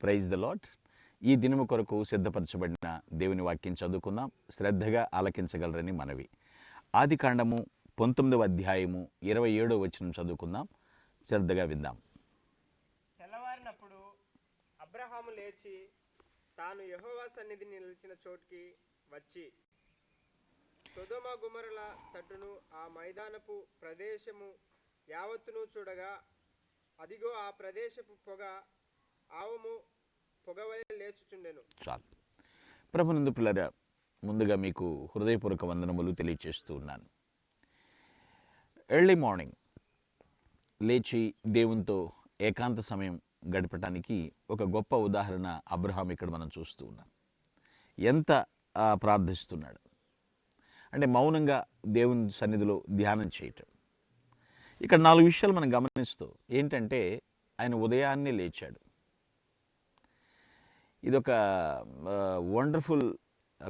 Praise the lot ఈ దినము కొరకు సిద్ధపరచబడిన దేవుని వాక్యం చదువుకుందాం. శ్రద్ధగా ఆలకించగలరని మనవి. ఆది కాండము పంతొమ్మిదవ అధ్యాయము ఇరవై ఏడవ వచనం చదువుకుందాం. శ్రద్ధగా విందాం. తెల్లవారినప్పుడు అబ్రహాము లేచి తాను యహోవా సన్నిధి నిలిచిన చోటుకి వచ్చి సొదొమ గుమరుల తట్టును ఆ మైదానపు ప్రదేశము యావత్తును చూడగా అదిగో ఆ ప్రదేశపు పొగ ఆవము పొగవలే లేచుచుండెను. చాలు. ప్రభునందు పిల్లరా ముందుగా మీకు హృదయపూర్వక వందనములు తెలియచేస్తూ ఉన్నాను. ఎర్లీ మార్నింగ్ లేచి దేవునితో ఏకాంత సమయం గడపటానికి ఒక గొప్ప ఉదాహరణ అబ్రహాం ఇక్కడ మనం చూస్తూ ఉన్నాం. ఎంత ప్రార్థిస్తున్నాడు. అంటే మౌనంగా దేవుని సన్నిధిలో ధ్యానం చేయటం. ఇక్కడ నాలుగు విషయాలు మనం గమనిస్తూ ఏంటంటే ఆయన ఉదయాన్నే లేచాడు. ఇది ఒక వండర్ఫుల్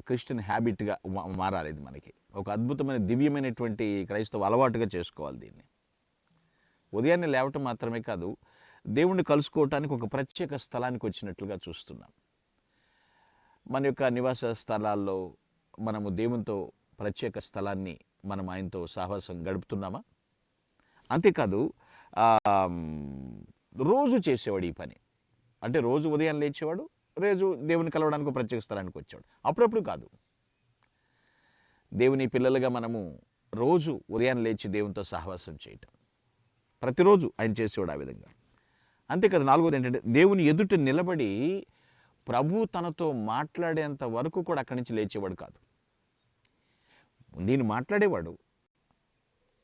క్రిస్టియన్ హ్యాబిట్గా మారాలి ఇది మనకి. ఒక అద్భుతమైన దివ్యమైనటువంటి క్రైస్తవ అలవాటుగా చేసుకోవాలి దీన్ని. ఉదయాన్నే లేవటం మాత్రమే కాదు దేవుణ్ణి కలుసుకోవటానికి ఒక ప్రత్యేక స్థలానికి వచ్చినట్లుగా చూస్తున్నాం. మన యొక్క నివాస స్థలాల్లో మనము దేవునితో ప్రత్యేక స్థలాన్ని మనం ఆయనతో సహవాసం గడుపుతున్నామా? అంతేకాదు రోజు చేసేవాడు ఈ పని. అంటే రోజు ఉదయం లేచేవాడు రోజు దేవుని కలవడానికి ప్రత్యేక స్థలానికి వచ్చేవాడు. అప్పుడప్పుడు కాదు. దేవుని పిల్లలుగా మనము రోజు ఉదయం లేచి దేవునితో సహవాసం చేయటం. ప్రతిరోజు ఆయన చేసేవాడు ఆ విధంగా. అంతేకాదు నాలుగోది ఏంటంటే దేవుని ఎదుట నిలబడి ప్రభు తనతో మాట్లాడేంత వరకు కూడా అక్కడి నుంచి లేచేవాడు కాదు. నేను మాట్లాడేవాడు.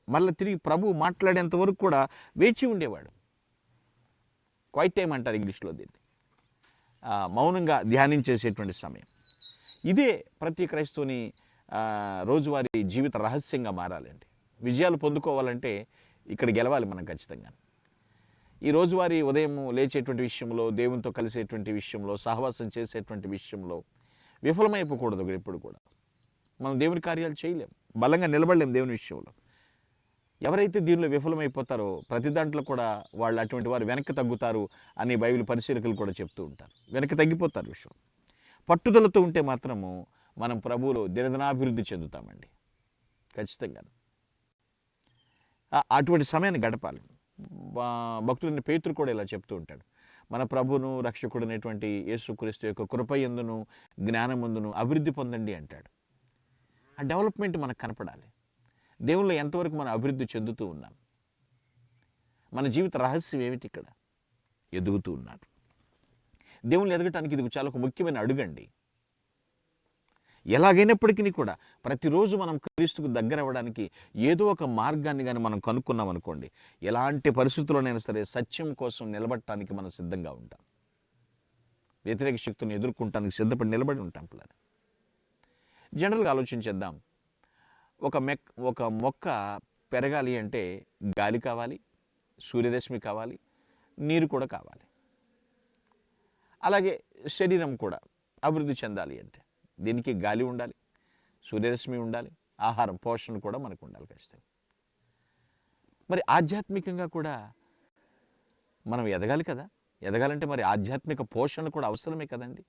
మళ్ళీ తిరిగి ప్రభు మాట్లాడేంత వరకు కూడా వేచి ఉండేవాడు. క్వైట్ టైం అంటారు ఇంగ్లీష్లో దీన్ని. మౌనంగా మౌనంగా ధ్యానించేసేటువంటి సమయం. ఇదే ప్రతి క్రైస్తవుని రోజువారీ జీవిత రహస్యంగా మారాలండి. విజయాలు పొందుకోవాలంటే ఇక్కడ గెలవాలి మనం ఖచ్చితంగా ఈ రోజువారీ ఉదయం లేచేటువంటి విషయంలో దేవునితో కలిసేటువంటి విషయంలో సహవాసం చేసేటువంటి విషయంలో విఫలమైపోకూడదు ఎప్పుడు కూడా. మనం దేవుని కార్యాలు చేయలేం. బలంగా నిలబడలేం దేవుని విషయంలో. ఎవరైతే దీనిలో విఫలమైపోతారో ప్రతి దాంట్లో కూడా వాళ్ళు అటువంటి వారు వెనక్కి తగ్గుతారు అని బైబిల్ పరిశీలకులు కూడా చెప్తూ ఉంటారు. వెనక్కి తగ్గిపోతారు విషయం. పట్టుదలతో ఉంటే మాత్రము మనం ప్రభువులో దినదినాభివృద్ధి చెందుతామండి. ఖచ్చితంగా అటువంటి సమయాన్ని గడపాలి. భక్తులైన పేతులు కూడా ఇలా చెప్తూ ఉంటాడు. మన ప్రభును రక్షకుడైనటువంటి యేసుక్రీస్తు యొక్క కృప ఎందును జ్ఞానముందును అభివృద్ధి పొందండి అంటాడు. ఆ డెవలప్మెంట్ మనకు కనపడాలి. దేవుళ్ళు ఎంతవరకు మనం అభివృద్ధి చెందుతూ ఉన్నాం? మన జీవిత రహస్యం ఏమిటి ఇక్కడ? ఎదుగుతూ ఉన్నాడు. దేవుళ్ళు ఎదగటానికి ఇది చాలా ఒక ముఖ్యమైన అడుగండి. ఎలాగైనప్పటికీ కూడా ప్రతిరోజు మనం క్రీస్తుకు దగ్గర అవ్వడానికి ఏదో ఒక మార్గాన్ని కానీ మనం కనుక్కున్నాం అనుకోండి ఎలాంటి పరిస్థితుల్లోనైనా సరే సత్యం కోసం నిలబడటానికి మనం సిద్ధంగా ఉంటాం. వ్యతిరేక శక్తులను ఎదుర్కొంటానికి సిద్ధపడి నిలబడి ఉంటాం పిల్లలు. జనరల్గా ఆలోచించేద్దాం ఒక మెక్ ఒక మొక్క పెరగాలి అంటే గాలి కావాలి సూర్యరశ్మి కావాలి నీరు కూడా కావాలి. అలాగే శరీరం కూడా అభివృద్ధి చెందాలి అంటే. దీనికి గాలి ఉండాలి సూర్యరశ్మి ఉండాలి ఆహారం పోషణ కూడా మనకు ఉండాలి ఖచ్చితంగా. మరి ఆధ్యాత్మికంగా కూడా మనం ఎదగాలి కదా? ఎదగాలంటే మరి ఆధ్యాత్మిక పోషణ కూడా అవసరమే కదండి?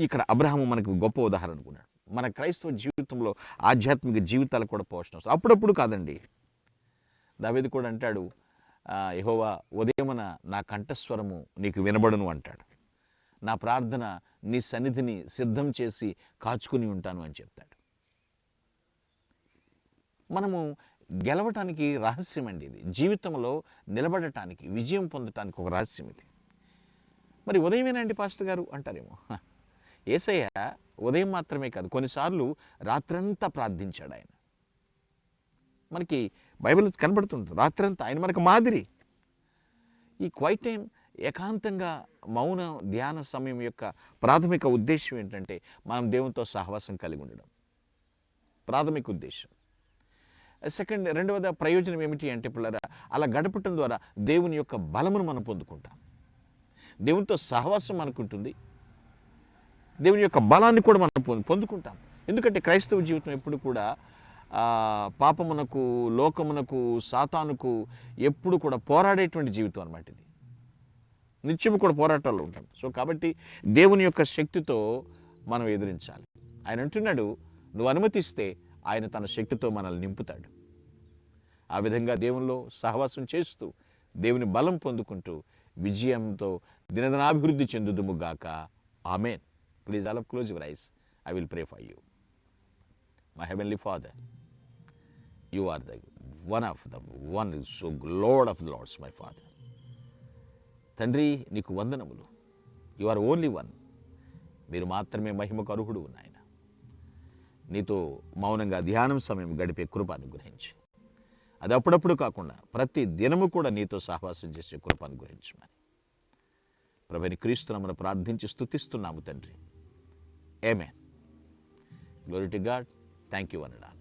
ఇక్కడ అబ్రహము మనకు గొప్ప ఉదాహరణ అనుకున్నాడు. మన క్రైస్తవ జీవితంలో ఆధ్యాత్మిక జీవితాలు కూడా పోషణ అవసరం. అప్పుడప్పుడు కాదండి. దావేది కూడా అంటాడు యహోవా ఉదయమున నా కంఠస్వరము నీకు వినబడును అంటాడు. నా ప్రార్థన నీ సన్నిధిని సిద్ధం చేసి కాచుకుని ఉంటాను అని చెప్తాడు. మనము గెలవటానికి రహస్యం అండి ఇది. జీవితంలో నిలబడటానికి విజయం పొందటానికి ఒక రహస్యం ఇది. మరి ఉదయమేనండి పాస్టర్ గారు? అంటారేమో. ఏసయ్య ఉదయం మాత్రమే కాదు కొన్నిసార్లు రాత్రంతా ప్రార్థించాడు ఆయన. మనకి బైబిల్ కనబడుతుంది రాత్రంతా. ఆయన మనకు మాదిరి. ఈ క్వైట్ టైం ఏకాంతంగా మౌన ధ్యాన సమయం యొక్క ప్రాథమిక ఉద్దేశం ఏంటంటే మనం దేవునితో సహవాసం కలిగి ఉండడం. ప్రాథమిక ఉద్దేశం సెకండ్ రెండవది ప్రయోజనం ఏమిటి అంటే పిల్లరా అలా గడపటం ద్వారా దేవుని యొక్క బలమును మనం పొందుకుంటాం. దేవునితో సహవాసం మనకుంటుంది. దేవుని యొక్క బలాన్ని కూడా మనం పొందుకుంటాం. ఎందుకంటే క్రైస్తవ జీవితం ఎప్పుడు కూడా పాపమునకు లోకమునకు సాతానుకు ఎప్పుడు కూడా పోరాడేటువంటి జీవితం అనమాట ఇది. నిత్యము కూడా పోరాటాలు ఉంటాం. సో కాబట్టి దేవుని యొక్క శక్తితో మనం ఎదిరించాలి. ఆయన అంటున్నాడు నువ్వు అనుమతిస్తే ఆయన తన శక్తితో మనల్ని నింపుతాడు. ఆ విధంగా దేవునిలో సహవాసం చేస్తూ దేవుని బలం పొందుకుంటూ విజయంతో దినదినాభివృద్ధి చెందుదుము గాక. Amen. Please allow close your eyes I will pray for you my heavenly father you are the one of the one so lord of lords my father తండ్రి నీకు వందనములు. యు ఆర్ ఓన్లీ వన్ మీరు మాత్రమే మహిమకు అర్హుడు నాయన. నీతో మౌనంగా ధ్యానం సమయం గడిపే కృప గురించి అది అప్పుడప్పుడు కాకుండా ప్రతి దినము కూడా నీతో సహవాసం చేసే కృప అనుగ్రహించమని ప్రభుని క్రీస్తునమును ప్రార్థించి స్థుతిస్తున్నాము తండ్రి. ఏమే glory to God thank you అనడాల్